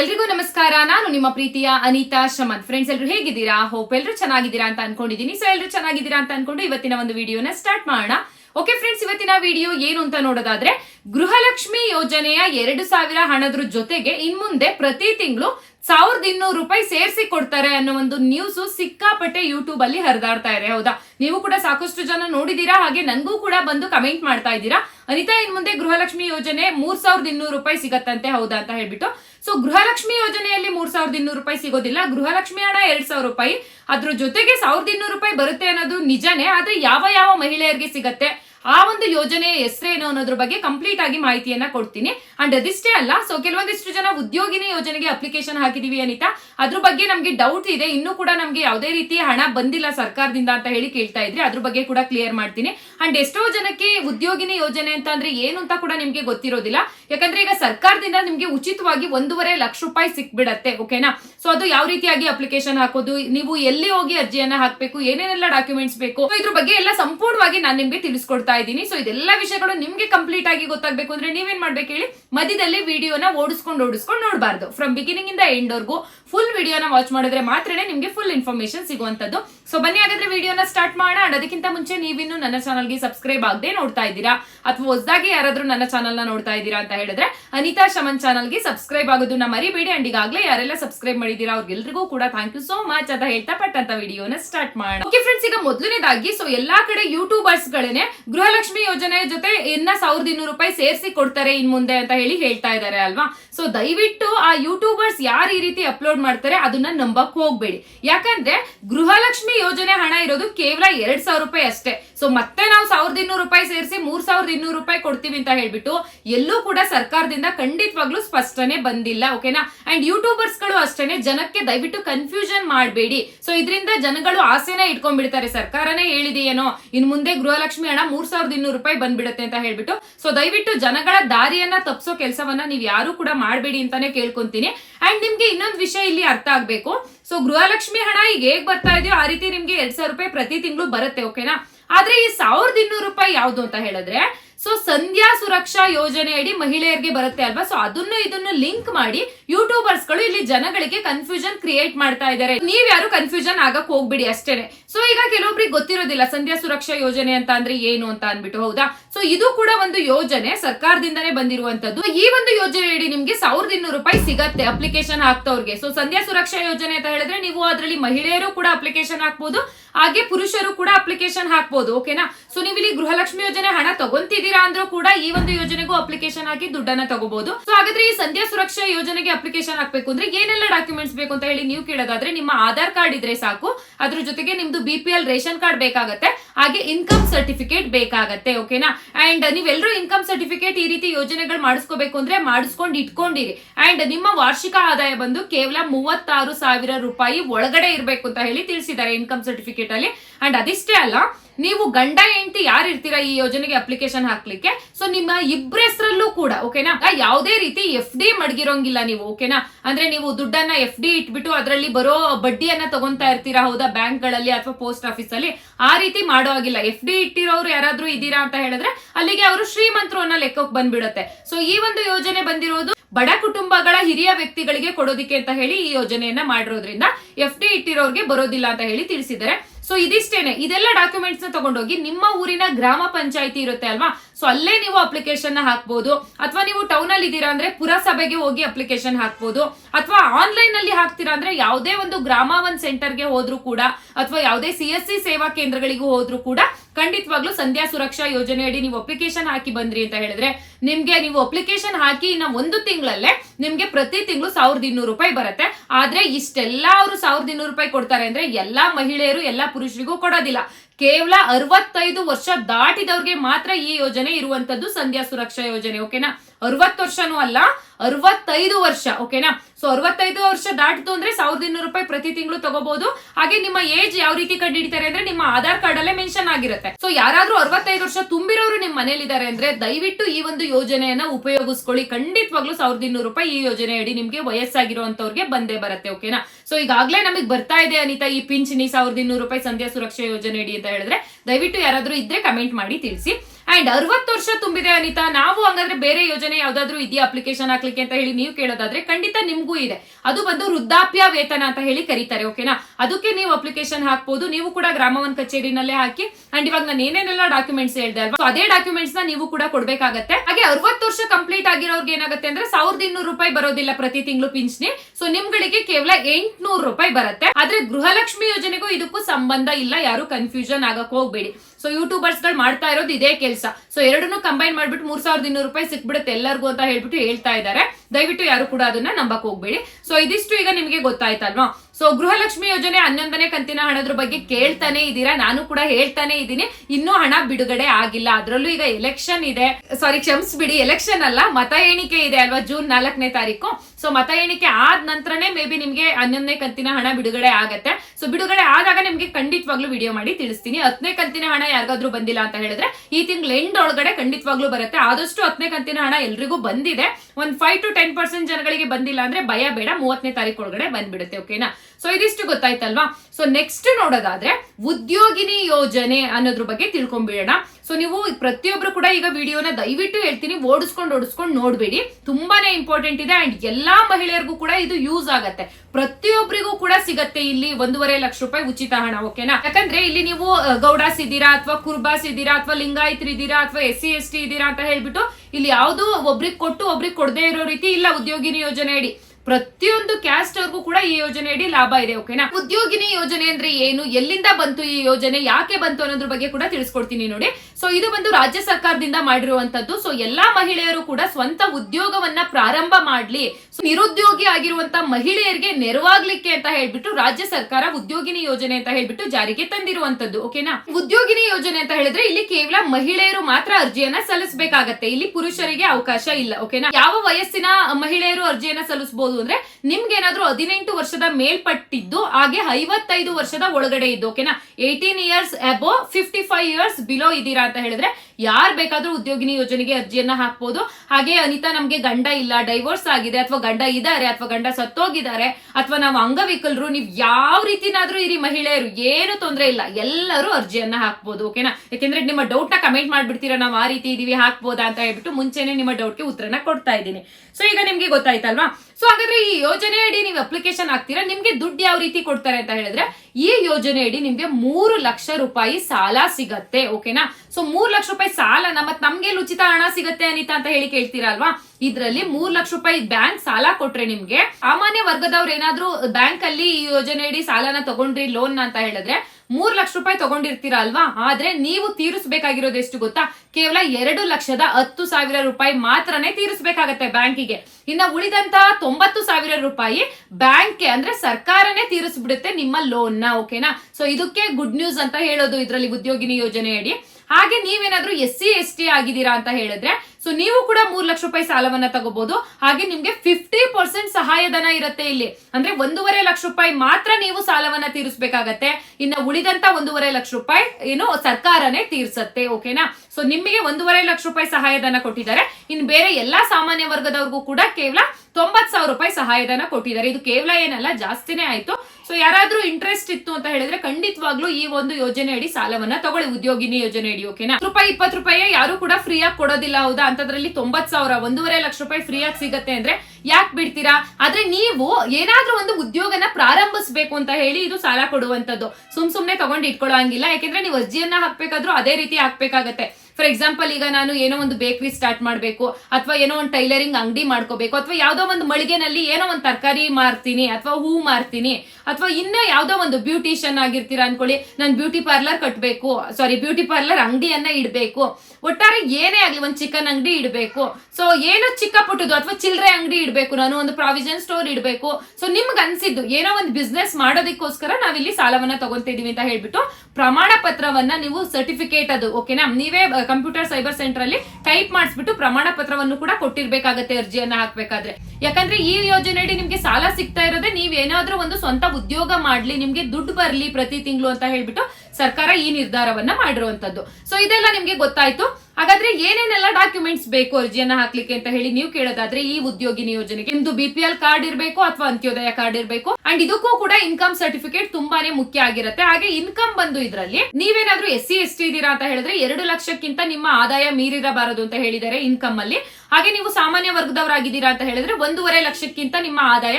ಎಲ್ರಿಗೂ ನಮಸ್ಕಾರ. ನಾನು ನಿಮ್ಮ ಪ್ರೀತಿಯ ಅನಿತಾ ಶಮನ್. ಫ್ರೆಂಡ್ಸ್ ಎಲ್ರು ಹೇಗಿದ್ದೀರಾ? ಹೋಪ್ ಎಲ್ಲರೂ ಚೆನ್ನಾಗಿದ್ದೀರಾ ಅಂತ ಅನ್ಕೊಂಡಿದ್ದೀನಿ. ಸೊ ಎಲ್ರು ಚೆನ್ನಾಗಿದ್ದೀರಾ ಅಂತ ಅನ್ಕೊಂಡು ಇವತ್ತಿನ ಒಂದು ವಿಡಿಯೋನ ಸ್ಟಾರ್ಟ್ ಮಾಡೋಣ. ಓಕೆ ಫ್ರೆಂಡ್ಸ್ ಇವತ್ತಿನ ವಿಡಿಯೋ ಏನು ಅಂತ ನೋಡೋದಾದ್ರೆ ಗೃಹಲಕ್ಷ್ಮಿ ಯೋಜನೆಯ ಎರಡು ಸಾವಿರ ಹಣದ್ರ ಜೊತೆಗೆ ಇನ್ಮುಂದೆ ಪ್ರತಿ ತಿಂಗಳು ಸಾವಿರದ ಇನ್ನೂರು ರೂಪಾಯಿ ಸೇರಿಸಿ ಕೊಡ್ತಾರೆ ಅನ್ನೋ ಒಂದು ನ್ಯೂಸ್ ಸಿಕ್ಕಾಪಟ್ಟೆ ಯೂಟ್ಯೂಬ್ ಅಲ್ಲಿ ಹರಿದಾಡ್ತಾ ಇದೆ. ಹೌದಾ? ನೀವು ಕೂಡ ಸಾಕಷ್ಟು ಜನ ನೋಡಿದೀರಾ ಹಾಗೆ ನನಗೂ ಕೂಡ ಬಂದು ಕಮೆಂಟ್ ಮಾಡ್ತಾ ಇದ್ದೀರಾ? ಅನಿತಾ, ಇನ್ ಮುಂದೆ ಗೃಹಲಕ್ಷ್ಮಿ ಯೋಜನೆ ಮೂರ್ ಸಾವಿರದ ಇನ್ನೂರು ರೂಪಾಯಿ ಸಿಗತ್ತಂತೆ, ಹೌದಾ ಅಂತ ಹೇಳ್ಬಿಟ್ಟು. ಸೊ ಗೃಹಲಕ್ಷ್ಮಿ ಯೋಜನೆಯಲ್ಲಿ ಮೂರ್ ಸಾವಿರದ ಇನ್ನೂರು ರೂಪಾಯಿ ಸಿಗೋದಿಲ್ಲ. ಗೃಹಲಕ್ಷ್ಮಿ ಹಣ ಎರಡ್ ಸಾವಿರ ರೂಪಾಯಿ. ಅದ್ರ ಜೊತೆಗೆ ಸಾವಿರದ ಇನ್ನೂರು ರೂಪಾಯಿ ಬರುತ್ತೆ ಅನ್ನೋದು ನಿಜನೇ, ಆದ್ರೆ ಯಾವ ಯಾವ ಮಹಿಳೆಯರಿಗೆ ಸಿಗತ್ತೆ? ಆ ಒಂದು ಯೋಜನೆಯ ಹೆಸರೇನು ಅನ್ನೋದ್ರ ಬಗ್ಗೆ ಕಂಪ್ಲೀಟ್ ಆಗಿ ಮಾಹಿತಿಯನ್ನ ಕೊಡ್ತೀನಿ. ಅಂಡ್ ಅದಿಷ್ಟೇ ಅಲ್ಲ ಸೊ ಕೆಲವೊಂದಿಷ್ಟು ಜನ ಉದ್ಯೋಗಿನಿ ಯೋಜನೆಗೆ ಅಪ್ಲಿಕೇಶನ್ ಹಾಕಿದೀವಿ ಅನಿತಾ. ಅದ್ರ ಬಗ್ಗೆ ನಮ್ಗೆ ಡೌಟ್ ಇದೆ. ಇನ್ನೂ ಕೂಡ ನಮ್ಗೆ ಯಾವುದೇ ರೀತಿ ಹಣ ಬಂದಿಲ್ಲ ಸರ್ಕಾರದಿಂದ ಅಂತ ಹೇಳಿ ಕೇಳ್ತಾ ಇದ್ರಿ. ಅದ್ರ ಬಗ್ಗೆ ಕೂಡ ಕ್ಲಿಯರ್ ಮಾಡ್ತೀನಿ. ಅಂಡ್ ಎಷ್ಟೋ ಜನಕ್ಕೆ ಉದ್ಯೋಗಿನಿ ಯೋಜನೆ ಅಂತ ಅಂದ್ರೆ ಏನು ಅಂತ ಕೂಡ ನಿಮ್ಗೆ ಗೊತ್ತಿರೋದಿಲ್ಲ. ಯಾಕಂದ್ರೆ ಈಗ ಸರ್ಕಾರದಿಂದ ನಿಮ್ಗೆ ಉಚಿತವಾಗಿ ಒಂದೂವರೆ ಲಕ್ಷ ರೂಪಾಯಿ ಸಿಕ್ಬಿಡತ್ತೆ ಓಕೆನಾ ಸೊ ಅದು ಯಾವ ರೀತಿಯಾಗಿ ಅಪ್ಲಿಕೇಶನ್ ಹಾಕೋದು? ನೀವು ಎಲ್ಲಿ ಹೋಗಿ ಅರ್ಜಿಯನ್ನ ಹಾಕಬೇಕು? ಏನೇನೆಲ್ಲ ಡಾಕ್ಯುಮೆಂಟ್ಸ್ ಬೇಕು? ಇದ್ರ ಬಗ್ಗೆ ಎಲ್ಲ ಸಂಪೂರ್ಣವಾಗಿ ನಾನು ನಿಮ್ಗೆ ತಿಳಿಸ್ಕೊಡ್ತಾ ಇದ್ದೀನಿ. ಸೊ ಇದೆಲ್ಲ ವಿಷಯಗಳು ನಿಮ್ಗೆ ಕಂಪ್ಲೀಟ್ ಆಗಿ ಗೊತ್ತಾಗ್ಬೇಕು ಅಂದ್ರೆ ನೀವೇನ್ ಮಾಡ್ಬೇಕು ಹೇಳಿ? ಮಧ್ಯದಲ್ಲಿ ವಿಡಿಯೋನ ಓಡಿಸ್ಕೊಂಡು ಓಡಿಸ್ಕೊಂಡು ನೋಡಬಾರ್ದು. ಫ್ರಮ್ ಬಿಗಿನಿಂಗ್ ಇಂದ ಎಂಡ್ ವರ್ಗೂ ಫುಲ್ ವಿಡಿಯೋನ ವಾಚ್ ಮಾಡಿದ್ರೆ ಮಾತ್ರನೇ ನಿಮ್ಗೆ ಫುಲ್ ಇನ್ಫಾರ್ಮೇಶನ್ ಸಿಗುವಂತದ್ದು ಸೊ ಬನ್ನಿ, ಹಾಗಾದ್ರೆ ವಿಡಿಯೋನ ಸ್ಟಾರ್ಟ್ ಮಾಡೋಣ. ಅದಕ್ಕಿಂತ ಮುಂಚೆ ನೀವಿನ್ನು ನನ್ನ ಚಾನಲ್ಗೆ ಸಬ್ಸ್ಕ್ರೈಬ್ ಆಗದೆ ನೋಡ್ತಾ ಇದ್ದೀರಾ? ಅಥವಾ ಹೊಸದಾಗಿ ಯಾರಾದ್ರೂ ನನ್ನ ಚಾನಲ್ನ ನೋಡ್ತಾ ಇದ್ದೀರಾ ಅಂತ ಹೇಳಿದ್ರೆ ಅನಿತಾ ಶಮನ್ ಚಾನಲ್ಗೆ ಸಬ್ಸ್ಕ್ರೈಬ್ ಆಗೋದನ್ನ ಮರಿಬೇಡಿ. ಅಂಡ್ ಈಗಾಗಲೇ ಯಾರೆಲ್ಲ ಸಬ್ಸ್ಕ್ರೈಬ್ ಮಾಡಿದೀರಾ ಅವ್ರಿಗೆಲ್ರಿಗೂ ಕೂಡ ಥ್ಯಾಂಕ್ ಯು ಸೋ ಮಚ್ ಅಂತ ಹೇಳ್ತಾ ಪಟ್ಟಂತ ವಿಡಿಯೋನ ಸ್ಟಾರ್ಟ್ ಮಾಡೋಣ. ಓಕೆ ಫ್ರೆಂಡ್ಸ್ ಈಗ ಮೊದಲನೇದಾಗಿ ಸೊ ಎಲ್ಲಾ ಕಡೆ ಯೂಟ್ಯೂಬರ್ಸ್ ಗಳೇನೆ ಗೃಹಲಕ್ಷ್ಮಿ ಯೋಜನೆ ಜೊತೆ ಇನ್ನ ಸಾವಿರದ ಇನ್ನೂರು ರೂಪಾಯಿ ಸೇರಿಸಿ ಕೊಡ್ತಾರೆ ಇನ್ ಮುಂದೆ ಅಂತ ಹೇಳಿ ಹೇಳ್ತಾ ಇದ್ದಾರೆ ಅಲ್ವಾ? ಸೊ ದಯವಿಟ್ಟು ಆ ಯೂಟ್ಯೂಬರ್ಸ್ ಯಾರು ಈ ರೀತಿ ಅಪ್ಲೋಡ್ ಮಾಡ್ತಾರೆ ಅದನ್ನ ನಂಬಕ್ ಹೋಗ್ಬೇಡಿ. ಯಾಕಂದ್ರೆ ಗೃಹಲಕ್ಷ್ಮಿ ಯೋಜನೆ ಹಣ ಇರೋದು ಕೇವಲ ಎರಡ್ ಸಾವಿರ ರೂಪಾಯಿ ಅಷ್ಟೇ. ಸೊ ಮತ್ತೆ ನಾವು ಸಾವಿರದ ಇನ್ನೂರು ರೂಪಾಯಿ ಸೇರಿಸಿ ಮೂರ್ ಸಾವಿರದ ಇನ್ನೂರು ರೂಪಾಯಿ ಕೊಡ್ತೀವಿ ಅಂತ ಹೇಳ್ಬಿಟ್ಟು ಎಲ್ಲೂ ಕೂಡ ಸರ್ಕಾರದಿಂದ ಖಂಡಿತವಾಗ್ಲೂ ಸ್ಪಷ್ಟನೆ ಬಂದಿಲ್ಲ ಓಕೆನಾ ಅಂಡ್ ಯೂಟ್ಯೂಬರ್ಸ್ಗಳು ಅಷ್ಟೇನೆ ಜನಕ್ಕೆ ದಯವಿಟ್ಟು ಕನ್ಫ್ಯೂಷನ್ ಮಾಡಬೇಡಿ. ಸೊ ಇದರಿಂದ ಜನಗಳು ಆಸೆನ ಇಟ್ಕೊಂಡ್ಬಿಡ್ತಾರೆ, ಸರ್ಕಾರನೇ ಹೇಳಿದೆಯೇನೋ? ಇನ್ ಮುಂದೆ ಗೃಹಲಕ್ಷ್ಮಿ ಹಣ ಮೂರ್ ಸಾವಿರದ ಇನ್ನೂರು ರೂಪಾಯಿ ಬಂದ್ಬಿಡುತ್ತೆ ಅಂತ ಹೇಳ್ಬಿಟ್ಟು. ಸೊ ದಯವಿಟ್ಟು ಜನಗಳ ದಾರಿಯನ್ನ ತಪ್ಪಿಸೋ ಕೆಲಸವನ್ನ ನೀವು ಯಾರು ಕೂಡ ಮಾಡಬೇಡಿ ಅಂತಾನೆ ಕೇಳ್ಕೊಂತೀನಿ. ಅಂಡ್ ನಿಮ್ಗೆ ಇನ್ನೊಂದು ವಿಷಯ ಇಲ್ಲಿ ಅರ್ಥ ಆಗ್ಬೇಕು. ಸೊ ಗೃಹಲಕ್ಷ್ಮಿ ಹಣ ಈಗ ಹೇಗ್ ಬರ್ತಾ ಇದೆಯೋ ಆ ರೀತಿ ನಿಮ್ಗೆ ಎರಡ್ ಸಾವಿರ ರೂಪಾಯಿ ಪ್ರತಿ ತಿಂಗಳು ಬರುತ್ತೆ ಓಕೆನಾ ಆದ್ರೆ ಈ ಸಾವಿರದ ಇನ್ನೂರು ರೂಪಾಯಿ ಯಾವ್ದು ಅಂತ ಹೇಳಿದ್ರೆ ಸೊ ಸಂಧ್ಯಾ ಸುರಕ್ಷಾ ಯೋಜನೆ ಅಡಿ ಮಹಿಳೆಯರಿಗೆ ಬರುತ್ತೆ ಅಲ್ವಾ? ಸೊ ಅದನ್ನು ಇದನ್ನು ಲಿಂಕ್ ಮಾಡಿ ಯೂಟ್ಯೂಬರ್ಸ್ಗಳು ಇಲ್ಲಿ ಜನಗಳಿಗೆ ಕನ್ಫ್ಯೂಷನ್ ಕ್ರಿಯೇಟ್ ಮಾಡ್ತಾ ಇದ್ದಾರೆ. ನೀವ್ ಯಾರು ಕನ್ಫ್ಯೂಷನ್ ಆಗಕ್ ಹೋಗ್ಬಿಡಿ ಅಷ್ಟೇನೆ. ಸೊ ಈಗ ಕೆಲವೊಬ್ರಿಗೆ ಗೊತ್ತಿರೋದಿಲ್ಲ ಸಂಧ್ಯಾ ಸುರಕ್ಷಾ ಯೋಜನೆ ಅಂತ ಅಂದ್ರೆ ಏನು ಅಂತ ಅನ್ಬಿಟ್ಟು ಹೌದಾ? ಸೊ ಇದು ಕೂಡ ಒಂದು ಯೋಜನೆ ಸರ್ಕಾರದಿಂದನೇ ಬಂದಿರುವಂತದ್ದು ಈ ಒಂದು ಯೋಜನೆ ಅಡಿ ನಿಮ್ಗೆ ಸಾವಿರದ ಇನ್ನೂರು ರೂಪಾಯಿ ಸಿಗತ್ತೆ ಅಪ್ಲಿಕೇಶನ್ ಹಾಕ್ತವ್ರಿಗೆ. ಸೊ ಸಂಧ್ಯಾ ಸುರಕ್ಷಾ ಯೋಜನೆ ಅಂತ ಹೇಳಿದ್ರೆ ನೀವು ಅದರಲ್ಲಿ ಮಹಿಳೆಯರು ಕೂಡ ಅಪ್ಲಿಕೇಶನ್ ಹಾಕ್ಬೋದು, ಹಾಗೆ ಪುರುಷರು ಕೂಡ ಅಪ್ಲಿಕೇಶನ್ ಹಾಕ್ಬೋದು ಓಕೆನಾ ಸೊ ನೀವು ಇಲ್ಲಿ ಗೃಹಲಕ್ಷ್ಮಿ ಯೋಜನೆ ಹಣ ತಗೊಂತಿದ್ದೀರಾ? ಅಂದ್ರೂ ಕೂಡ ಈ ಒಂದು ಯೋಜನೆಗೂ ಅಪ್ಲಿಕೇಶನ್ ಹಾಕಿ ದುಡ್ಡನ್ನ ತಗೋಬಹುದು ಸೊ ಹಾಗಾದ್ರೆ ಈ ಸಂಧ್ಯಾ ಸುರಕ್ಷಾ ಯೋಜನೆಗೆ ಅಪ್ಲಿಕೇಶನ್ ಹಾಕ್ಬೇಕು ಅಂದ್ರೆ ಏನೆಲ್ಲ ಡಾಕ್ಯುಮೆಂಟ್ಸ್ ಬೇಕು ಅಂತ ಹೇಳಿ ನೀವು ಕೇಳೋದಾದ್ರೆ ನಿಮ್ಮ ಆಧಾರ್ ಕಾರ್ಡ್ ಇದ್ರೆ ಸಾಕು, ಅದ್ರ ಜೊತೆಗೆ ನಿಮ್ದು B P L ration card ಬೇಕಾಗತ್ತೆ, ಹಾಗೆ ಇನ್ಕಮ್ ಸರ್ಟಿಫಿಕೇಟ್ ಬೇಕಾಗತ್ತೆ ಓಕೆನಾ ಅಂಡ್ ನೀವೆಲ್ಲರೂ ಇನ್ಕಮ್ ಸರ್ಟಿಫಿಕೇಟ್ ಈ ರೀತಿ ಯೋಜನೆಗಳು ಮಾಡಿಸ್ಕೋಬೇಕು ಅಂದ್ರೆ ಮಾಡಿಸ್ಕೊಂಡು ಇಟ್ಕೊಂಡಿರಿ. ಅಂಡ್ ನಿಮ್ಮ ವಾರ್ಷಿಕ ಆದಾಯ ಬಂದು ಕೇವಲ ಮೂವತ್ತಾರು ಸಾವಿರ ರೂಪಾಯಿ ಒಳಗಡೆ ಇರಬೇಕು ಅಂತ ಹೇಳಿ ತಿಳಿಸಿದ್ದಾರೆ ಇನ್ಕಮ್ ಸರ್ಟಿಫಿಕೇಟ್ ಅಲ್ಲಿ. ಅಂಡ್ ಅದಿಷ್ಟೇ ಅಲ್ಲ, ನೀವು ಗಂಡ ಹೆಂಡತಿ ಯಾರು ಇರ್ತೀರಾ ಈ ಯೋಜನೆಗೆ ಅಪ್ಲಿಕೇಶನ್ ಹಾಕ್ಲಿಕ್ಕೆ? ಸೊ ನಿಮ್ಮ ಇಬ್ಬರ ಹೆಸರಲ್ಲೂ ಕೂಡ ಓಕೆನಾ ಯಾವುದೇ ರೀತಿ ಎಫ್ ಡಿ ಮಡಗಿರೋಂಗಿಲ್ಲ ನೀವು ಓಕೆನಾ ಅಂದ್ರೆ ನೀವು ದುಡ್ಡನ್ನ ಎಫ್ ಡಿ ಇಟ್ಬಿಟ್ಟು ಅದರಲ್ಲಿ ಬರೋ ಬಡ್ಡಿಯನ್ನ ತಗೊಂತಾ ಇರ್ತೀರಾ ಹೌದಾ? ಬ್ಯಾಂಕ್ಗಳಲ್ಲಿ ಅಥವಾ ಪೋಸ್ಟ್ ಆಫೀಸ್ ಅಲ್ಲಿ ಆ ರೀತಿ ಮಾಡೋ ಆಗಿಲ್ಲ ಎಫ್ ಡಿ ಇಟ್ಟಿರೋರು ಯಾರಾದ್ರೂ ಇದ್ದೀರಾ ಅಂತ ಹೇಳಿದ್ರೆ ಅಲ್ಲಿಗೆ ಅವರು ಶ್ರೀಮಂತರು ಅನ್ನೋ ಲೆಕ್ಕಕ್ಕೆ ಬಂದ್ಬಿಡುತ್ತೆ. ಸೊ ಈ ಒಂದು ಯೋಜನೆ ಬಂದಿರೋದು ಬಡ ಕುಟುಂಬಗಳ ಹಿರಿಯ ವ್ಯಕ್ತಿಗಳಿಗೆ ಕೊಡೋದಿಕ್ಕೆ ಅಂತ ಹೇಳಿ ಈ ಯೋಜನೆಯನ್ನ ಮಾಡಿರೋದ್ರಿಂದ ಎಫ್ ಡಿ ಇಟ್ಟಿರೋರ್ಗೆ ಬರೋದಿಲ್ಲ ಅಂತ ಹೇಳಿ ತಿಳಿಸಿದ್ದಾರೆ. ಸೊ ಇದಿಷ್ಟೇನೆ. ಇದೆಲ್ಲ ಡಾಕ್ಯುಮೆಂಟ್ಸ್ನ ತಗೊಂಡೋಗಿ ನಿಮ್ಮ ಊರಿನ ಗ್ರಾಮ ಪಂಚಾಯತಿ ಇರುತ್ತೆ ಅಲ್ವಾ? ಸೊ ಅಲ್ಲೇ ನೀವು ಅಪ್ಲಿಕೇಶನ್ ಹಾಕ್ಬೋದು. ಅಥವಾ ನೀವು ಟೌನ್ ಅಲ್ಲಿ ಇದ್ದೀರಾ ಅಂದ್ರೆ ಪುರಸಭೆಗೆ ಹೋಗಿ ಅಪ್ಲಿಕೇಶನ್ ಹಾಕ್ಬೋದು. ಅಥವಾ ಆನ್ಲೈನ್ ಅಲ್ಲಿ ಹಾಕ್ತೀರಾ ಅಂದ್ರೆ ಯಾವುದೇ ಒಂದು ಗ್ರಾಮ ಒಂದು ಸೆಂಟರ್ಗೆ ಹೋದ್ರು ಕೂಡ, ಅಥವಾ ಯಾವುದೇ ಸಿ ಎಸ್ ಸಿ ಸೇವಾ ಕೇಂದ್ರಗಳಿಗೂ ಹೋದ್ರು ಕೂಡ ಖಂಡಿತವಾಗ್ಲೂ ಸಂಧ್ಯಾ ಸುರಕ್ಷಾ ಯೋಜನೆ ಅಡಿ ನೀವು ಅಪ್ಲಿಕೇಶನ್ ಹಾಕಿ ಬಂದ್ರಿ ಅಂತ ಹೇಳಿದ್ರೆ, ನಿಮ್ಗೆ ನೀವು ಅಪ್ಲಿಕೇಶನ್ ಹಾಕಿ ಇನ್ನ ಒಂದು ತಿಂಗಳಲ್ಲೇ ನಿಮ್ಗೆ ಪ್ರತಿ ತಿಂಗಳು ಸಾವಿರದ ಇನ್ನೂರು ರೂಪಾಯಿ ಬರುತ್ತೆ. ಆದ್ರೆ ಇಷ್ಟೆಲ್ಲ ಅವರು ಸಾವಿರದ ಇನ್ನೂರು ರೂಪಾಯಿ ಕೊಡ್ತಾರೆ ಅಂದ್ರೆ ಎಲ್ಲಾ ಮಹಿಳೆಯರು, ಎಲ್ಲಾ ಪುರುಷರಿಗೂ ಕೊಡೋದಿಲ್ಲ. ಕೇವಲ ಅರವತ್ತೈದು ವರ್ಷ ದಾಟಿದವ್ರಿಗೆ ಮಾತ್ರ ಈ ಯೋಜನೆ ಇರುವಂತದ್ದು ಸಂಧ್ಯಾ ಸುರಕ್ಷಾ ಯೋಜನೆ, ಓಕೆನಾ? ಅರವತ್ತು ವರ್ಷನೂ ಅಲ್ಲ, ಅರವತ್ತೈದು ವರ್ಷ, ಓಕೆನಾ? ಸೊ ಅರವತ್ತೈದು ವರ್ಷ ದಾಟಿತು ಅಂದ್ರೆ ಸಾವಿರದ ಇನ್ನೂರು ರೂಪಾಯಿ ಪ್ರತಿ ತಿಂಗಳು ತಗೋಬಹುದು ಹಾಗೆ ನಿಮ್ಮ ಏಜ್ ಯಾವ ರೀತಿ ಕಂಡುಹಿಡಿತಾರೆ ಅಂದ್ರೆ ನಿಮ್ಮ ಆಧಾರ್ ಕಾರ್ಡ್ ಅಲ್ಲೇ ಮೆನ್ಷನ್ ಆಗಿರುತ್ತೆ. ಸೊ ಯಾರಾದ್ರೂ ಅರವತ್ತೈದು ವರ್ಷ ತುಂಬಿರೋರು ನಿಮ್ಮ ಮನೇಲಿದ್ದಾರೆ ಅಂದ್ರೆ ದಯವಿಟ್ಟು ಈ ಒಂದು ಯೋಜನೆಯನ್ನ ಉಪಯೋಗಿಸ್ಕೊಳ್ಳಿ. ಖಂಡಿತವಾಗ್ಲೂ ಸಾವಿರದ ಇನ್ನೂರು ರೂಪಾಯಿ ಈ ಯೋಜನೆ ಅಡಿ ನಿಮ್ಗೆ ವಯಸ್ಸಾಗಿರುವಂತವ್ರಿಗೆ ಬಂದೇ ಬರುತ್ತೆ, ಓಕೆನಾ? ಸೊ ಈಗಾಗಲೇ ನಮಗೆ ಬರ್ತಾ ಇದೆ ಅನಿತಾ, ಈ ಪಿಂಚಣಿ ಸಾವಿರದ ಇನ್ನೂರು ರೂಪಾಯಿ ಸಂಧ್ಯಾ ಸುರಕ್ಷಾ ಯೋಜನೆ ಅಡಿ ಅಂತ ಹೇಳಿದ್ರೆ ದಯವಿಟ್ಟು ಯಾರಾದರೂ ಇದ್ರೆ ಕಮೆಂಟ್ ಮಾಡಿ ತಿಳಿಸಿ. ಅಂಡ್ ಅರವತ್ತು ವರ್ಷ ತುಂಬಿದೆ ಅನಿತಾ. ನಾವು ಹಂಗಾದ್ರೆ ಬೇರೆ ಯೋಜನೆ ಯಾವ್ದಾದ್ರು ಇದೆಯಾ? ಅಪ್ಲಿಕೇಶನ್ ಹಾಕ್ಲಿಕ್ಕೆ ಅಂತ ಹೇಳಿ ನೀವು ಕೇಳೋದಾದ್ರೆ ಖಂಡಿತ ನಿಮ್ಗೂ ಇದೆ. ಅದು ಬಂದು ವೃದ್ಧಾಪ್ಯ ವೇತನ ಅಂತ ಹೇಳಿ ಕರೀತಾರೆ ಓಕೆನಾ ಅದಕ್ಕೆ ನೀವು ಅಪ್ಲಿಕೇಶನ್ ಹಾಕ್ಬೋದು. ನೀವು ಕೂಡ ಗ್ರಾಮವನ್ ಕಚೇರಿನಲ್ಲೇ ಹಾಕಿ. ಅಂಡ್ ಇವಾಗ ನಾನು ಏನೇನೆಲ್ಲ ಡಾಕ್ಯುಮೆಂಟ್ಸ್ ಹೇಳ್ದೆ ಅಲ್ವಾ? ಅದೇ ಡಾಕ್ಯುಮೆಂಟ್ಸ್ನ ನೀವು ಕೂಡ ಕೊಡ್ಬೇಕಾಗತ್ತೆ. ಹಾಗೆ ಅರವತ್ತು ವರ್ಷ ಕಂಪ್ಲೀಟ್ ಆಗಿರೋರ್ಗೆ ಏನಾಗುತ್ತೆ ಅಂದ್ರೆ ಸಾವಿರದ ಇನ್ನೂರು ರೂಪಾಯಿ ಬರೋದಿಲ್ಲ ಪ್ರತಿ ತಿಂಗಳು ಪಿಂಚಣಿ. ಸೊ ನಿಮ್ಗಳಿಗೆ ಕೇವಲ ಎಂಟ್ನೂರು ರೂಪಾಯಿ ಬರುತ್ತೆ. ಆದ್ರೆ ಗೃಹಲಕ್ಷ್ಮಿ ಯೋಜನೆಗೂ ಇದಕ್ಕೂ ಸಂಬಂಧ ಇಲ್ಲ. ಯಾರು ಕನ್ಫ್ಯೂಷನ್ ಆಗಕ್ ಹೋಗ್ಬೇಡಿ. ಸೊ ಯೂಟ್ಯೂಬರ್ಸ್ಗಳು ಮಾಡ್ತಾ ಇರೋದು ಇದೇ ಕೆಲಸ. ಸೊ ಎರಡನ್ನೂ ಕಂಬೈನ್ ಮಾಡ್ಬಿಟ್ಟು ಮೂರ್ ಸಾವಿರದ ಇನ್ನೂರು ರೂಪಾಯಿ ಸಿಕ್ಬಿಡುತ್ತೆ ಎಲ್ಲರಿಗೂ ಅಂತ ಹೇಳ್ಬಿಟ್ಟು ಹೇಳ್ತಾ ಇದ್ದಾರೆ ದಯವಿಟ್ಟು ಯಾರು ಕೂಡ ಅದನ್ನ ನಂಬಕ್ ಹೋಗ್ಬೇಡಿ. ಸೊ ಇದಿಷ್ಟು ಈಗ ನಿಮಗೆ ಗೊತ್ತಾಯ್ತಲ್ವಾ? ಸೊ ಗೃಹಲಕ್ಷ್ಮಿ ಯೋಜನೆ ಹನ್ನೊಂದನೇ ಕಂತಿನ ಹಣದ್ರ ಬಗ್ಗೆ ಕೇಳ್ತಾನೆ ಇದ್ದೀರಾ? ನಾನು ಕೂಡ ಹೇಳ್ತಾನೆ ಇದ್ದೀನಿ. ಇನ್ನೂ ಹಣ ಬಿಡುಗಡೆ ಆಗಿಲ್ಲ. ಅದರಲ್ಲೂ ಈಗ ಎಲೆಕ್ಷನ್ ಇದೆ. ಸಾರಿ ಕ್ಷಮಿಸ್ಬಿಡಿ. ಎಲೆಕ್ಷನ್ ಅಲ್ಲ, ಮತ ಎಣಿಕೆ ಇದೆ ಅಲ್ವಾ? ಜೂನ್ ನಾಲ್ಕನೇ ತಾರೀಕು. ಸೊ ಮತ ಎಣಿಕೆ ಆದ ನಂತರನೇ ಮೇ ಬಿ ನಿಮಗೆ ಹನ್ನೊಂದನೇ ಕಂತಿನ ಹಣ ಬಿಡುಗಡೆ ಆಗುತ್ತೆ. ಸೊ ಬಿಡುಗಡೆ ಆದಾಗ ನಿಮಗೆ ಖಂಡಿತವಾಗ್ಲೂ ವಿಡಿಯೋ ಮಾಡಿ ತಿಳಿಸ್ತೀನಿ. ಹತ್ತನೇ ಕಂತಿನ ಹಣ ಯಾರಿಗಾದ್ರೂ ಬಂದಿಲ್ಲ ಅಂತ ಹೇಳಿದ್ರೆ ಈ ತಿಂಗಳ ಎಂಡ್ ಒಳಗಡೆ ಖಂಡಿತವಾಗ್ಲೂ ಬರುತ್ತೆ. ಆದಷ್ಟು ಹತ್ತನೇ ಕಂತಿನ ಹಣ ಎಲ್ರಿಗೂ ಬಂದಿದೆ. ಒಂದ್ ಫೈವ್ ಟು ಟೆನ್ ಪರ್ಸೆಂಟ್ ಜನಗಳಿಗೆ ಬಂದಿಲ್ಲ ಅಂದ್ರೆ ಭಯ ಬೇಡ. ಮೂವತ್ತನೇ ತಾರೀಕು ಒಳಗಡೆ ಬಂದ್ಬಿಡುತ್ತೆ ಓಕೆನಾ ಸೊ ಇದಿಷ್ಟು ಗೊತ್ತಾಯ್ತಲ್ವಾ? ಸೊ ನೆಕ್ಸ್ಟ್ ನೋಡೋದಾದ್ರೆ ಉದ್ಯೋಗಿನಿ ಯೋಜನೆ ಅನ್ನೋದ್ರ ಬಗ್ಗೆ ತಿಳ್ಕೊಂಡ್ಬಿಡೋಣ ಸೊ ನೀವು ಪ್ರತಿಯೊಬ್ರು ಕೂಡ ಈಗ ವಿಡಿಯೋನ ದಯವಿಟ್ಟು ಹೇಳ್ತೀನಿ, ಓಡಿಸ್ಕೊಂಡು ಓಡಿಸ್ಕೊಂಡು ನೋಡ್ಬೇಡಿ. ತುಂಬಾನೇ ಇಂಪಾರ್ಟೆಂಟ್ ಇದೆ ಅಂಡ್ ಎಲ್ಲಾ ಮಹಿಳೆಯರಿಗೂ ಕೂಡ ಇದು ಯೂಸ್ ಆಗತ್ತೆ. ಪ್ರತಿಯೊಬ್ಬರಿಗೂ ಕೂಡ ಸಿಗತ್ತೆ ಇಲ್ಲಿ ಒಂದೂವರೆ ಲಕ್ಷ ರೂಪಾಯಿ ಉಚಿತ ಹಣ ಓಕೆನಾ ಯಾಕಂದ್ರೆ ಇಲ್ಲಿ ನೀವು ಗೌಡಾಸ್ ಇದ್ದೀರಾ ಅಥವಾ ಕುರ್ಬಾಸ್ ಇದ್ದೀರಾ ಅಥವಾ ಲಿಂಗಾಯತ್ರಿ ಇದ್ದೀರಾ ಅಥವಾ ಎಸ್ ಸಿ ಎಸ್ ಟಿ ಇದ್ದೀರಾ ಅಂತ ಹೇಳ್ಬಿಟ್ಟು ಇಲ್ಲಿ ಯಾವ್ದು ಒಬ್ರಿಗೆ ಕೊಟ್ಟು ಒಬ್ರಿಗೆ ಕೊಡದೇ ಇರೋ ರೀತಿ ಇಲ್ಲ ಉದ್ಯೋಗಿನಿ ಯೋಜನೆ ಅಡಿ. ಪ್ರತಿಯೊಂದು ಕ್ಯಾಸ್ಟ್ ಅವ್ರಿಗೂ ಕೂಡ ಈ ಯೋಜನೆ ಅಡಿ ಲಾಭ ಇದೆ ಓಕೆನಾ ಉದ್ಯೋಗಿನಿ ಯೋಜನೆ ಅಂದ್ರೆ ಏನು? ಎಲ್ಲಿಂದ ಬಂತು ಈ ಯೋಜನೆ? ಯಾಕೆ ಬಂತು ಅನ್ನೋದ್ರ ಬಗ್ಗೆ ಕೂಡ ತಿಳಿಸ್ಕೊಡ್ತೀನಿ ನೋಡಿ. ಸೊ ಇದು ಬಂದು ರಾಜ್ಯ ಸರ್ಕಾರದಿಂದ ಮಾಡಿರುವಂತದ್ದು. ಸೊ ಎಲ್ಲಾ ಮಹಿಳೆಯರು ಕೂಡ ಸ್ವಂತ ಉದ್ಯೋಗವನ್ನ ಪ್ರಾರಂಭ ಮಾಡ್ಲಿ. ನಿರುದ್ಯೋಗಿ ಆಗಿರುವಂತ ಮಹಿಳೆಯರಿಗೆ ನೆರವಾಗ್ಲಿಕ್ಕೆ ಅಂತ ಹೇಳ್ಬಿಟ್ಟು ರಾಜ್ಯ ಸರ್ಕಾರ ಉದ್ಯೋಗಿನಿ ಯೋಜನೆ ಅಂತ ಹೇಳ್ಬಿಟ್ಟು ಜಾರಿಗೆ ತಂದಿರುವಂತದ್ದು. ಓಕೆನಾ ಉದ್ಯೋಗಿನಿ ಯೋಜನೆ ಅಂತ ಹೇಳಿದ್ರೆ ಇಲ್ಲಿ ಕೇವಲ ಮಹಿಳೆಯರು ಮಾತ್ರ ಅರ್ಜಿಯನ್ನ ಸಲ್ಲಿಸಬೇಕಾಗತ್ತೆ. ಇಲ್ಲಿ ಪುರುಷರಿಗೆ ಅವಕಾಶ ಇಲ್ಲ. ಓಕೆನಾ ಯಾವ ವಯಸ್ಸಿನ ಮಹಿಳೆಯರು ಅರ್ಜಿಯನ್ನ ಸಲ್ಲಿಸಬಹುದು ಅಂದ್ರೆ ನಿಮ್ಗೆ ಏನಾದ್ರೂ ಹದಿನೆಂಟು ವರ್ಷದ ಮೇಲ್ಪಟ್ಟಿದ್ದು, ಹಾಗೆ ಐವತ್ತೈದು ವರ್ಷದ ಒಳಗಡೆ ಇದ್ದು. ಓಕೆನಾ eighteen years above fifty five years below ಇದ್ದೀರಾ ಅಂತ ಹೇಳಿದ್ರೆ ಯಾರ್ ಬೇಕಾದ್ರೂ ಉದ್ಯೋಗಿನಿ ಯೋಜನೆಗೆ ಅರ್ಜಿಯನ್ನ ಹಾಕ್ಬೋದು. ಹಾಗೆ ಅನಿತಾ ನಮ್ಗೆ ಗಂಡ ಇಲ್ಲ ಡೈವೋರ್ಸ್ ಆಗಿದೆ, ಅಥವಾ ಗಂಡ ಇದ್ದಾರೆ, ಅಥವಾ ಗಂಡ ಸತ್ತೋಗಿದ್ದಾರೆ, ಅಥವಾ ನಾವು ಅಂಗವಿಕಲರು, ನೀವ್ ಯಾವ ರೀತಿನಾದ್ರೂ ಇರಿ ಮಹಿಳೆಯರು, ಏನು ತೊಂದ್ರೆ ಇಲ್ಲ. ಎಲ್ಲರೂ ಅರ್ಜಿಯನ್ನ ಹಾಕ್ಬೋದು ಓಕೆನಾ ಯಾಕೆಂದ್ರೆ ನಿಮ್ಮ ಡೌಟ್ನ ಕಮೆಂಟ್ ಮಾಡ್ಬಿಡ್ತೀರಾ, ನಾವು ಆ ರೀತಿ ಇದೀವಿ, ಹಾಕ್ಬೋದಾ ಅಂತ ಹೇಳ್ಬಿಟ್ಟು ಮುಂಚೆನೆ ನಿಮ್ಮ ಡೌಟ್ಗೆ ಉತ್ತರನ ಕೊಡ್ತಾ ಇದ್ದೀನಿ. ಸೊ ಈಗ ನಿಮ್ಗೆ ಗೊತ್ತಾಯ್ತಲ್ವಾ? ಸೊ ಹಾಗಾದ್ರೆ ಈ ಯೋಜನೆ ಅಡಿ ನೀವು ಅಪ್ಲಿಕೇಶನ್ ಹಾಕ್ತೀರಾ? ನಿಮ್ಗೆ ದುಡ್ಡು ಯಾವ ರೀತಿ ಕೊಡ್ತಾರೆ ಅಂತ ಹೇಳಿದ್ರೆ, ಈ ಯೋಜನೆ ಅಡಿ ನಿಮ್ಗೆ ಮೂರು ಲಕ್ಷ ರೂಪಾಯಿ ಸಾಲ ಸಿಗತ್ತೆ ಓಕೆನಾ ಸೊ ಮೂರ್ ಲಕ್ಷ ರೂಪಾಯಿ ಸಾಲನ ನಮ್ಮ ನಮ್ಗೆ ಉಚಿತ ಹಣ ಸಿಗತ್ತೆ ಅನಿತಾ ಅಂತ ಹೇಳಿ ಕೇಳ್ತೀರಾ ಅಲ್ವಾ? ಇದ್ರಲ್ಲಿ ಮೂರ್ ಲಕ್ಷ ರೂಪಾಯಿ ಬ್ಯಾಂಕ್ ಸಾಲ ಕೊಟ್ರೆ ನಿಮ್ಗೆ, ಸಾಮಾನ್ಯ ವರ್ಗದವ್ರು ಏನಾದ್ರೂ ಬ್ಯಾಂಕ್ ಅಲ್ಲಿ ಈ ಯೋಜನೆ ಅಡಿ ಸಾಲನ ತಗೊಂಡ್ರಿ ಲೋನ್ ಅಂತ ಹೇಳಿದ್ರೆ ಮೂರ್ ಲಕ್ಷ ರೂಪಾಯಿ ತಗೊಂಡಿರ್ತೀರಾ ಅಲ್ವಾ? ಆದ್ರೆ ನೀವು ತೀರಿಸಬೇಕಾಗಿರೋದು ಎಷ್ಟು ಗೊತ್ತಾ? ಕೇವಲ ಎರಡು ಲಕ್ಷದ ಹತ್ತು ಸಾವಿರ ರೂಪಾಯಿ ಮಾತ್ರನೇ ತೀರಿಸಬೇಕಾಗತ್ತೆ ಬ್ಯಾಂಕಿಗೆ. ಇನ್ನ ಉಳಿದಂತಹ ತೊಂಬತ್ತು ಸಾವಿರ ರೂಪಾಯಿ ಬ್ಯಾಂಕ್ಗೆ ಅಂದ್ರೆ ಸರ್ಕಾರನೇ ತೀರಿಸ್ಬಿಡುತ್ತೆ ನಿಮ್ಮ ಲೋನ್ನ ಓಕೆನಾ ಸೊ ಇದಕ್ಕೆ ಗುಡ್ ನ್ಯೂಸ್ ಅಂತ ಹೇಳೋದು ಇದರಲ್ಲಿ ಉದ್ಯೋಗಿನಿ ಯೋಜನೆ ಅಡಿ ಹಾಗೆ ನೀವೇನಾದ್ರೂ ಎಸ್ ಸಿ ಎಸ್ ಟಿ ಆಗಿದ್ದೀರಾ ಅಂತ ಹೇಳಿದ್ರೆ ಸೊ ನೀವು ಕೂಡ ಮೂರ್ ಲಕ್ಷ ರೂಪಾಯಿ ಸಾಲವನ್ನ ತಗೋಬಹುದು ಹಾಗೆ ನಿಮ್ಗೆ ಫಿಫ್ಟಿ ಪರ್ಸೆಂಟ್ ಸಹಾಯಧನ ಇರುತ್ತೆ ಇಲ್ಲಿ. ಅಂದ್ರೆ ಒಂದೂವರೆ ಲಕ್ಷ ರೂಪಾಯಿ ಮಾತ್ರ ನೀವು ಸಾಲವನ್ನ ತೀರಿಸಬೇಕಾಗತ್ತೆ. ಇನ್ನ ಉಳಿದಂತ ಒಂದೂವರೆ ಲಕ್ಷ ರೂಪಾಯಿ ಏನು ಸರ್ಕಾರನೇ ತೀರ್ಸತ್ತೆ, ಓಕೆನಾ? ಸೊ ನಿಮಗೆ ಒಂದೂವರೆ ಲಕ್ಷ ರೂಪಾಯಿ ಸಹಾಯಧನ ಕೊಟ್ಟಿದ್ದಾರೆ. ಇನ್ನು ಬೇರೆ ಎಲ್ಲಾ ಸಾಮಾನ್ಯ ವರ್ಗದವ್ರಿಗೂ ಕೂಡ ಕೇವಲ ತೊಂಬತ್ ಸಾವಿರ ರೂಪಾಯಿ ಸಹಾಯಧನ ಕೊಟ್ಟಿದ್ದಾರೆ. ಇದು ಕೇವಲ ಏನಲ್ಲ, ಜಾಸ್ತಿನೇ ಆಯ್ತು. ಸೊ ಯಾರಾದ್ರೂ ಇಂಟ್ರೆಸ್ಟ್ ಇತ್ತು ಅಂತ ಹೇಳಿದ್ರೆ ಖಂಡಿತವಾಗ್ಲೂ ಈ ಒಂದು ಯೋಜನೆ ಅಡಿ ಸಾಲವನ್ನ ತಗೊಳ್ಳಿ, ಉದ್ಯೋಗಿನಿ ಯೋಜನೆ ಅಡಿ ಓಕೆನಾ ರೂಪಾಯಿ, ಇಪ್ಪತ್ತು ರೂಪಾಯಿ ಯಾರು ಕೂಡ ಫ್ರೀ ಆಗಿ ಕೊಡೋದಿಲ್ಲ, ಹೌದಾ? ಅಂತದ್ರಲ್ಲಿ ತೊಂಬತ್ ಸಾವಿರ, ಒಂದೂವರೆ ಲಕ್ಷ ರೂಪಾಯಿ ಫ್ರೀ ಆಗಿ ಸಿಗತ್ತೆ ಅಂದ್ರೆ ಯಾಕೆ ಬಿಡ್ತೀರಾ? ಆದ್ರೆ ನೀವು ಏನಾದ್ರೂ ಒಂದು ಉದ್ಯೋಗನ ಪ್ರಾರಂಭಿಸಬೇಕು ಅಂತ ಹೇಳಿ ಇದು ಸಾಲ ಕೊಡುವಂತದ್ದು ಸುಮ್ ಸುಮ್ನೆ ತಗೊಂಡು ಇಟ್ಕೊಳ್ಳೋ ಹಂಗಿಲ್ಲ. ಯಾಕೆಂದ್ರೆ ನೀವು ಅರ್ಜಿಯನ್ನ ಹಾಕ್ಬೇಕಾದ್ರೂ ಅದೇ ರೀತಿ ಹಾಕ್ಬೇಕಾಗತ್ತೆ. ಫಾರ್ ಎಕ್ಸಾಂಪಲ್ ಈಗ ನಾನು ಏನೋ ಒಂದು ಬೇಕರಿ ಸ್ಟಾರ್ಟ್ ಮಾಡಬೇಕು, ಅಥವಾ ಏನೋ ಒಂದು ಟೈಲರಿಂಗ್ ಅಂಗಡಿ ಮಾಡ್ಕೋಬೇಕು, ಅಥವಾ ಯಾವುದೋ ಒಂದು ಮಳಿಗೆನಲ್ಲಿ ಏನೋ ಒಂದು ತರಕಾರಿ ಮಾರ್ತೀನಿ, ಅಥವಾ ಹೂ ಮಾರ್ತೀನಿ ಅಥವಾ ಇನ್ನ ಯಾವ್ದೋ ಒಂದು ಬ್ಯೂಟಿಷಿಯನ್ ಆಗಿರ್ತೀರ ಅನ್ಕೊಳ್ಳಿ. ನಾನು ಬ್ಯೂಟಿ ಪಾರ್ಲರ್ ಕಟ್ಟಬೇಕು ಸಾರಿ ಬ್ಯೂಟಿ ಪಾರ್ಲರ್ ಅಂಗಡಿಯನ್ನ ಇಡಬೇಕು. ಒಟ್ಟಾರೆ ಏನೇ ಆಗ್ಲಿ ಒಂದು ಚಿಕನ್ ಅಂಗಡಿ ಇಡಬೇಕು. ಸೊ ಏನೋ ಚಿಕ್ಕ ಪುಟ್ಟದು ಅಥವಾ ಚಿಲ್ಲರೆ ಅಂಗಡಿ ಇಡಬೇಕು. ನಾನು ಒಂದು ಪ್ರಾವಿಷನ್ ಸ್ಟೋರ್ ಇಡಬೇಕು. ಸೊ ನಿಮ್ಗೆ ಅನ್ಸಿದ್ದು ಏನೋ ಒಂದು ಬಿಸ್ನೆಸ್ ಮಾಡೋದಕ್ಕೋಸ್ಕರ ನಾವಿಲ್ಲಿ ಸಾಲವನ್ನ ತಗೊಂತಿದೀವಿ ಅಂತ ಹೇಳ್ಬಿಟ್ಟು ಪ್ರಮಾಣ ಪತ್ರವನ್ನ ನೀವು ಸರ್ಟಿಫಿಕೇಟ್ ಅದು ಓಕೆನಾ ನೀವೇ ಕಂಪ್ಯೂಟರ್ ಸೈಬರ್ ಸೆಂಟರ್ ಅಲ್ಲಿ ಟೈಪ್ ಮಾಡಿಸ್ಬಿಟ್ಟು ಪ್ರಮಾಣ ಪತ್ರವನ್ನು ಕೂಡ ಕೊಟ್ಟಿರ್ಬೇಕಾಗತ್ತೆ ಅರ್ಜಿಯನ್ನ ಹಾಕ್ಬೇಕಾದ್ರೆ. ಯಾಕಂದ್ರೆ ಈ ಯೋಜನೆಯಡಿ ನಿಮ್ಗೆ ಸಾಲ ಸಿಗ್ತಾ ಇರೋದೇ ನೀವ್ ಏನಾದ್ರೂ ಒಂದು ಸ್ವಂತ ಉದ್ಯೋಗ ಮಾಡ್ಲಿ, ನಿಮ್ಗೆ ದುಡ್ಡು ಬರ್ಲಿ ಪ್ರತಿ ತಿಂಗಳು ಅಂತ ಹೇಳ್ಬಿಟ್ಟು ಸರ್ಕಾರ ಈ ನಿರ್ಧಾರವನ್ನ ಮಾಡಿರುವಂತದ್ದು. ಸೊ ಇದೆಲ್ಲ ನಿಮ್ಗೆ ಗೊತ್ತಾಯ್ತು. ಹಾಗಾದ್ರೆ ಏನೇನೆಲ್ಲ ಡಾಕ್ಯುಮೆಂಟ್ಸ್ ಬೇಕು ಅರ್ಜಿಯನ್ನ ಹಾಕ್ಲಿಕ್ಕೆ ಅಂತ ಹೇಳಿ ನೀವು ಕೇಳೋದಾದ್ರೆ ಈ ಉದ್ಯೋಗಿನಿ ಯೋಜನೆಗೆ ನಿಮ್ದು ಬಿ ಪಿ ಎಲ್ ಕಾರ್ಡ್ ಇರಬೇಕು ಅಥವಾ ಅಂತ್ಯೋದಯ ಕಾರ್ಡ್ ಇರಬೇಕು. ಅಂಡ್ ಇದಕ್ಕೂ ಕೂಡ ಇನ್ಕಮ್ ಸರ್ಟಿಫಿಕೇಟ್ ತುಂಬಾನೇ ಮುಖ್ಯ ಆಗಿರುತ್ತೆ. ಹಾಗೆ ಇನ್ಕಮ್ ಬಂದು ಇದರಲ್ಲಿ ನೀವೇನಾದ್ರೂ ಎಸ್ ಸಿ ಎಸ್ ಟಿ ಇದೀರಾ ಅಂತ ಹೇಳಿದ್ರೆ ಎರಡು ಲಕ್ಷಕ್ಕಿಂತ ನಿಮ್ಮ ಆದಾಯ ಮೀರಿರಬಾರದು ಅಂತ ಹೇಳಿದರೆ ಇನ್ಕಮ್ ಅಲ್ಲಿ. ಹಾಗೆ ನೀವು ಸಾಮಾನ್ಯ ವರ್ಗದವರಾಗಿದ್ದೀರಾ ಅಂತ ಹೇಳಿದ್ರೆ ಒಂದೂವರೆ ಲಕ್ಷಕ್ಕಿಂತ ನಿಮ್ಮ ಆದಾಯ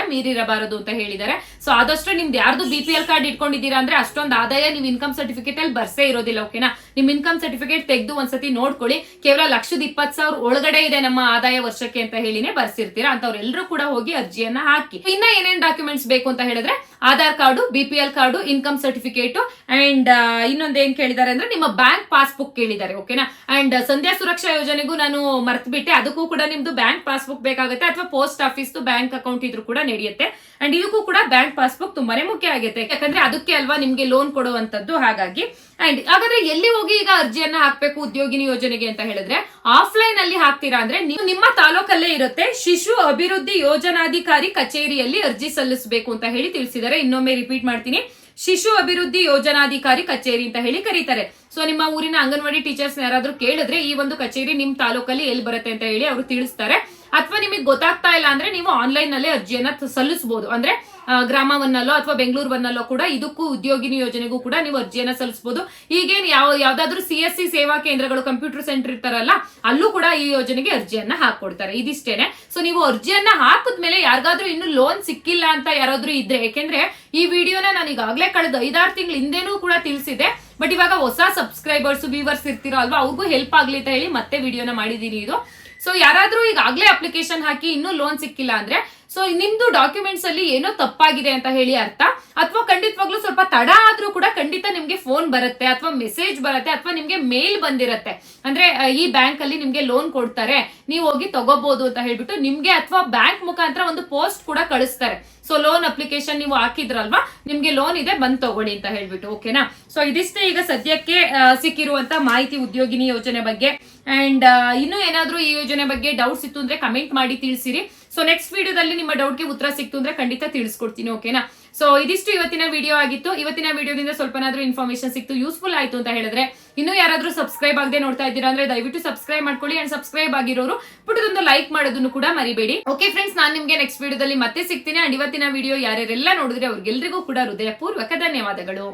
ಮೀರಿರಬಾರದು ಅಂತ ಹೇಳಿದ್ದಾರೆ. ಸೊ ಆದಷ್ಟು ನಿಮ್ದು ಯಾರ್ದು ಬಿ ಪಿ ಎಲ್ ಕಾರ್ಡ್ ಇಟ್ಕೊಂಡಿದ್ದೀರಾ ಅಂದ್ರೆ ಅಷ್ಟೊಂದು ಆದಾಯ ನೀವು ಇನ್ಕಮ್ ಸರ್ಟಿಫಿಕೇಟ್ ಅಲ್ಲಿ ಬರ್ಸೇ ಇರೋದಿಲ್ಲ ಓಕೆನಾ ನಿಮ್ ಇನ್ಕಮ್ ಸರ್ಟಿಫಿಕೇಟ್ ತೆಗೆದು ಒಂದ್ಸತಿ ನೋಡ್ಕೊಳ್ಳಿ. ಕೇವಲ ಲಕ್ಷದ ಇಪ್ಪತ್ ಸಾವಿರ ಒಳಗಡೆ ಇದೆ ನಮ್ಮ ಆದಾಯ ವರ್ಷಕ್ಕೆ ಅಂತ ಹೇಳಿನೇ ಬರ್ಸಿರ್ತೀರಾ ಅಂತವ್ರೆಲ್ಲರೂ ಕೂಡ ಹೋಗಿ ಅರ್ಜಿಯನ್ನ ಹಾಕಿ. ಇನ್ನ ಏನೇನ್ ಡಾಕ್ಯುಮೆಂಟ್ಸ್ ಬೇಕು ಅಂತ ಹೇಳಿದ್ರೆ Aadhaar card B P L card income certificate and ಇನ್ನೊಂದ್ ಏನ್ ಕೇಳಿದ್ದಾರೆ ಅಂದ್ರೆ ನಿಮ್ಮ ಬ್ಯಾಂಕ್ ಪಾಸ್ಬುಕ್ ಕೇಳಿದ್ದಾರೆ ಓಕೆನಾ ಅಂಡ್ ಸಂಧ್ಯಾ ಸುರಕ್ಷಾ ಯೋಜನೆಗೂ ನಾನು ಮರ್ತ್ ಬಿಟ್ಟೆ ಅದಕ್ಕೂ ಕೂಡ ನಿಮ್ದು ಬ್ಯಾಂಕ್ ಪಾಸ್ಬುಕ್ ಬೇಕಾಗುತ್ತೆ ಅಥವಾ ಪೋಸ್ಟ್ ಆಫೀಸ್ ಬ್ಯಾಂಕ್ ಅಕೌಂಟ್ ಇದ್ರೂ ಕೂಡ ನಡೆಯುತ್ತೆ. ಅಂಡ್ ಇದಕ್ಕೂ ಕೂಡ ಬ್ಯಾಂಕ್ ಪಾಸ್ಬುಕ್ ತುಂಬಾನೇ ಮುಖ್ಯ ಆಗುತ್ತೆ ಯಾಕಂದ್ರೆ ಅದಕ್ಕೆ ಅಲ್ವಾ ನಿಮ್ಗೆ ಲೋನ್ ಕೊಡುವಂತದ್ದು ಹಾಗಾಗಿ. ಅಂಡ್ ಹಾಗಾದ್ರೆ ಎಲ್ಲಿ ಹೋಗಿ ಈಗ ಅರ್ಜಿಯನ್ನ ಹಾಕ್ಬೇಕು ಉದ್ಯೋಗಿನಿ ಯೋಜನೆಗೆ ಅಂತ ಹೇಳಿದ್ರೆ ಆಫ್ಲೈನ್ ಅಲ್ಲಿ ಹಾಕ್ತೀರಾ ಅಂದ್ರೆ ನೀವು ನಿಮ್ಮ ತಾಲೂಕಲ್ಲೇ ಇರುತ್ತೆ. ಶಿಶು ಅಭಿವೃದ್ಧಿ ಯೋಜನಾಧಿಕಾರಿ ಕಚೇರಿಯಲ್ಲಿ ಅರ್ಜಿ ಸಲ್ಲಿಸಬೇಕು ಅಂತ ಹೇಳಿ ತಿಳಿಸಿದ್ದಾರೆ. ಇನ್ನೊಮ್ಮೆ ರಿಪೀಟ್ ಮಾಡ್ತೀನಿ. ಶಿಶು ಅಭಿವೃದ್ಧಿ ಯೋಜನಾಧಿಕಾರಿ ಕಚೇರಿ ಅಂತ ಹೇಳಿ ಕರೀತಾರೆ. ಸೊ ನಿಮ್ಮ ಊರಿನ ಅಂಗನವಾಡಿ ಟೀಚರ್ಸ್ ಯಾರಾದ್ರೂ ಕೇಳಿದ್ರೆ ಈ ಒಂದು ಕಚೇರಿ ನಿಮ್ ತಾಲೂಕಲ್ಲಿ ಎಲ್ಲಿ ಬರುತ್ತೆ ಅಂತ ಹೇಳಿ ಅವರು ತಿಳಿಸ್ತಾರೆ. ಅಥವಾ ನಿಮಗೆ ಗೊತ್ತಾಗ್ತಾ ಇಲ್ಲ ಅಂದ್ರೆ ನೀವು ಆನ್ಲೈನ್ ನಲ್ಲೇ ಅರ್ಜಿಯನ್ನ ಸಲ್ಲಿಸಬಹುದು ಅಂದ್ರೆ ಗ್ರಾಮವನ್ನಲ್ಲೋ ಗ್ರಾಮ ಅಥವಾ ಬೆಂಗಳೂರು ಒನ್ನಲ್ಲೋ ಕೂಡ ಇದಕ್ಕೂ ಉದ್ಯೋಗಿನಿ ಯೋಜನೆಗೂ ಕೂಡ ನೀವು ಅರ್ಜಿಯನ್ನ ಸಲ್ಲಿಸಬಹುದು ಈಗೇನು ಯಾವ, ಯಾವ್ದಾದ್ರು ಸಿ ಎಸ್ ಸಿ ಸೇವಾ ಕೇಂದ್ರಗಳು, ಕಂಪ್ಯೂಟರ್ ಸೆಂಟರ್ ಇರ್ತಾರಲ್ಲ, ಅಲ್ಲೂ ಕೂಡ ಈ ಯೋಜನೆಗೆ ಅರ್ಜಿಯನ್ನ ಹಾಕೊಡ್ತಾರೆ. ಇದಿಷ್ಟೇನೆ. ಸೊ, ನೀವು ಅರ್ಜಿಯನ್ನ ಹಾಕಿದ್ಮೇಲೆ ಯಾರಿಗಾದ್ರೂ ಇನ್ನು ಲೋನ್ ಸಿಕ್ಕಿಲ್ಲ ಅಂತ ಯಾರಾದ್ರೂ ಇದ್ರೆ ಯಾಕೆಂದ್ರೆ ಈ ವಿಡಿಯೋನ ನಾನು ಈಗಾಗಲೇ ಕಳೆದ ಐದಾರು ತಿಂಗಳು ಹಿಂದೆನೂ ಕೂಡ ತಿಳಿಸಿದೆ. ಬಟ್ ಇವಾಗ ಹೊಸ ಸಬ್ಸ್ಕ್ರೈಬರ್ಸ್, ವ್ಯೂವರ್ಸ್ ಇರ್ತೀರೋ ಅಲ್ವಾ, ಅವ್ರಿಗೂ ಹೆಲ್ಪ್ ಆಗ್ಲಿ ಅಂತ ಹೇಳಿ ಮತ್ತೆ ವಿಡಿಯೋನ ಮಾಡಿದೀನಿ ಇದು. ಸೊ ಯಾರಾದ್ರೂ ಈಗಾಗಲೇ ಅಪ್ಲಿಕೇಶನ್ ಹಾಕಿ ಇನ್ನೂ ಲೋನ್ ಸಿಕ್ಕಿಲ್ಲ ಅಂದ್ರೆ ಸೊ ನಿಮ್ದು ಡಾಕ್ಯುಮೆಂಟ್ಸ್ ಅಲ್ಲಿ ಏನೋ ತಪ್ಪಾಗಿದೆ ಅಂತ ಹೇಳಿ ಅರ್ಥ. ಅಥವಾ ಖಂಡಿತವಾಗ್ಲೂ ಸ್ವಲ್ಪ ತಡ ಆದ್ರೂ ಕೂಡ ಖಂಡಿತ ನಿಮ್ಗೆ ಫೋನ್ ಬರುತ್ತೆ, ಅಥವಾ ಮೆಸೇಜ್ ಬರುತ್ತೆ, ಅಥವಾ ನಿಮ್ಗೆ ಮೇಲ್ ಬಂದಿರತ್ತೆ. ಅಂದ್ರೆ ಈ ಬ್ಯಾಂಕ್ ಅಲ್ಲಿ ನಿಮ್ಗೆ ಲೋನ್ ಕೊಡ್ತಾರೆ, ನೀವು ಹೋಗಿ ತಗೋಬಹುದು ಅಂತ ಹೇಳ್ಬಿಟ್ಟು ನಿಮ್ಗೆ ಅಥವಾ ಬ್ಯಾಂಕ್ ಮುಖಾಂತರ ಒಂದು ಪೋಸ್ಟ್ ಕೂಡ ಕಳಿಸ್ತಾರೆ. ಸೊ ಲೋನ್ ಅಪ್ಲಿಕೇಶನ್ ನೀವು ಹಾಕಿದ್ರಲ್ವಾ? ನಿಮ್ಗೆ ಲೋನ್ ಇದೆ, ಬಂದ್ ತಗೊಳ್ಳಿ ಅಂತ ಹೇಳ್ಬಿಟ್ಟು ಓಕೆನಾ ಸೊ ಇದಿಷ್ಟೇ ಈಗ ಸದ್ಯಕ್ಕೆ ಸಿಕ್ಕಿರುವಂತ ಮಾಹಿತಿ ಉದ್ಯೋಗಿನಿ ಯೋಜನೆ ಬಗ್ಗೆ. ಅಂಡ್ ಇನ್ನೂ ಏನಾದ್ರೂ ಈ ಯೋಜನೆ ಬಗ್ಗೆ ಡೌಟ್ಸ್ ಇತ್ತು ಅಂದ್ರೆ ಕಮೆಂಟ್ ಮಾಡಿ ತಿಳಿಸಿರಿ. ಸೊ ನೆಕ್ಸ್ಟ್ ವಿಡಿಯೋದಲ್ಲಿ ನಿಮ್ಮ ಡೌಟ್ಗೆ ಉತ್ತರ ಸಿಕ್ತು ಅಂದ್ರೆ ಖಂಡಿತ ತಿಳಿಸ್ಕೊಡ್ತೀನಿ ಓಕೆನಾ ಸೊ ಇದಿಷ್ಟು ಇವತ್ತಿನ ವಿಡಿಯೋ ಆಗಿತ್ತು. ಇವತ್ತಿನ ವಿಡಿಯೋದಿಂದ ಸ್ವಲ್ಪನಾದ್ರೂ ಇನ್ಫಾರ್ಮೇಶನ್ ಸಿಕ್ತು ಯೂಸ್ಫುಲ್ ಆಯ್ತು ಅಂತ ಹೇಳಿದ್ರೆ ಇನ್ನೂ ಯಾರಾದರೂ ಸಬ್ಸ್ಕ್ರೈಬ್ ಆಗದೆ ನೋಡ್ತಾ ಇದ್ದೀರಾ ಅಂದ್ರೆ ದಯವಿಟ್ಟು ಸಬ್ಸ್ಕ್ರೈಬ್ ಮಾಡ್ಕೊಳ್ಳಿ ಅಂಡ್ ಸಬ್ಸ್ಕ್ರೈಬ್ ಆಗಿರೋರು ಪುಟದೊಂದು ಲೈಕ್ ಮಾಡೋದನ್ನು ಕೂಡ ಮರಿಬೇಡಿ. ಓಕೆ ಫ್ರೆಂಡ್ಸ್ ನಾನು ನಿಮ್ಗೆ ನೆಕ್ಸ್ಟ್ ವಿಡಿಯೋದಲ್ಲಿ ಮತ್ತೆ ಸಿಗ್ತೀನಿ ಅಂಡ್ ಇವತ್ತಿನ ವಿಡಿಯೋ ಯಾರ್ಯಾರೆಲ್ಲ ನೋಡಿದ್ರೆ ಅವ್ರಿಗೆಲ್ರಿಗೂ ಕೂಡ ಹೃದಯಪೂರ್ವಕ ಧನ್ಯವಾದಗಳು.